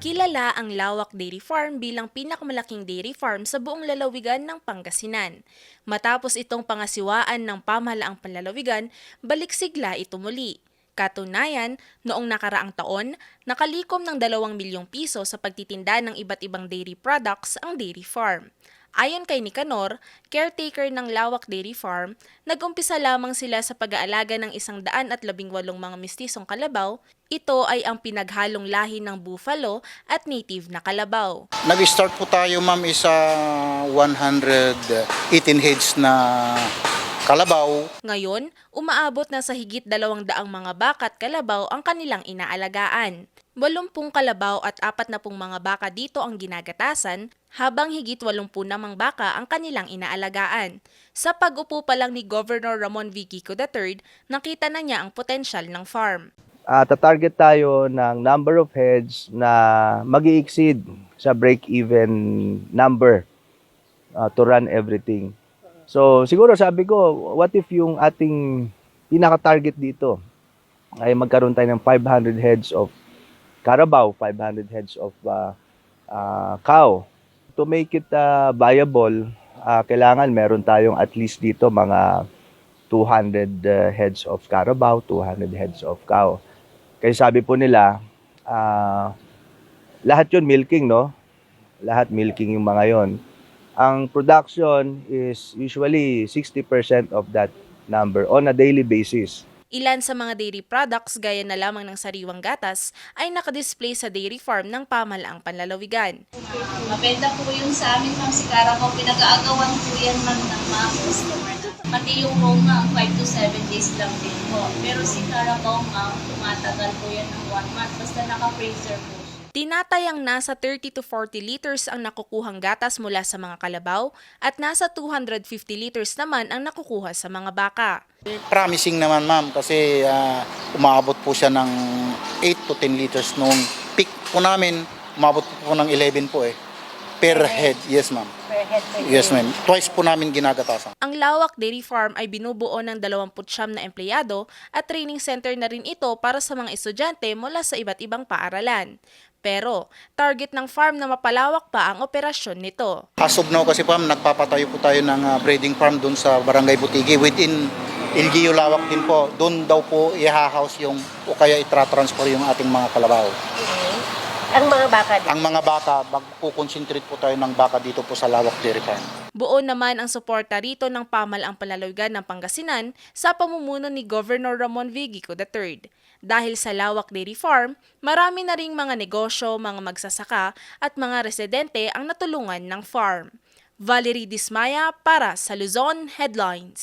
Kilala ang Lawak Dairy Farm bilang pinakamalaking dairy farm sa buong lalawigan ng Pangasinan. Matapos itong pangasiwaan ng pamahalaang panlalawigan, balik sigla ito muli. Katunayan, noong nakaraang taon, nakalikom ng 2 milyong piso sa pagtitinda ng iba't ibang dairy products ang dairy farm. Ayon kay Nicanor, caretaker ng Lawak Dairy Farm, nag-umpisa lamang sila sa pag-aalaga ng isang daan at labing walong mga mistisong kalabaw. Ito ay ang pinaghalong lahi ng buffalo at native na kalabaw. Nag-start po tayo ma'am isa 118 heads na kalabaw. Ngayon, umaabot na sa higit dalawang daang mga baka at kalabaw ang kanilang inaalagaan. Walumpung kalabaw at apat na pong mga baka dito ang ginagatasan, habang higit walumpu namang baka ang kanilang inaalagaan. Sa pag-upo pa lang ni Governor Ramon V. Kiko III, nakita na niya ang potensyal ng farm. uh, target tayo ng number of heads na mag exceed sa break-even number uh, to run everything. So, siguro sabi ko, what if yung ating pinaka-target dito ay magkaroon tayo ng 500 heads of carabao, 500 heads of uh, uh, cow. To make it uh, viable, uh, kailangan meron tayong at least dito mga 200 uh, heads of carabao, 200 heads of cow. Kaya sabi po nila, ah, lahat yun milking, no? Lahat milking yung mga yon. Ang production is usually 60% of that number on a daily basis. Ilan sa mga dairy products gaya na lamang ng sariwang gatas ay nakadisplay sa dairy farm ng pamahalaang panlalawigan. Mabenta po yung sa amin, ma'am, si Carabao. Pinag-aagawan po yan, ma'am, ng mga customer. Pati yung roam, ma'am, 5 to 7 days lang din po. Pero si Carabao, ma'am, tumatagal po yan ng 1 month. Basta naka-freezer po. Tinatayang nasa 30 to 40 liters ang nakukuhang gatas mula sa mga kalabaw at nasa 250 liters naman ang nakukuha sa mga baka. Promising naman ma'am kasi ah, umaabot po siya ng 8 to 10 liters noong peak po namin. Umabot po ng 11 po eh. Per head. Yes ma'am. Yes ma'am. Twice po namin ginagatasan. Ang Lawak Dairy Farm ay binubuo ng 29 na empleyado at training center na rin ito para sa mga estudyante mula sa iba't ibang paaralan. Pero, target ng farm na mapalawak pa ang operasyon nito. As of now kasi po ma'am, nagpapatayo po tayo ng ah, breeding farm doon sa Barangay Butigi within Ilgio Lawak din po. Doon daw po i-house yung o kaya itra-transfer yung ating mga kalabaw. Ang mga baka din. Ang mga baka, magkukonsentrate po tayo ng baka dito po sa Lawak Dairy Farm. Buo naman ang suporta rito ng pamalaang panlalawigan ng Pangasinan sa pamumuno ni Governor Ramon V. Gico III. Dahil sa Lawak Dairy Farm, marami na ring mga negosyo, mga magsasaka at mga residente ang natulungan ng farm. Valerie Dismaya para sa Luzon Headlines.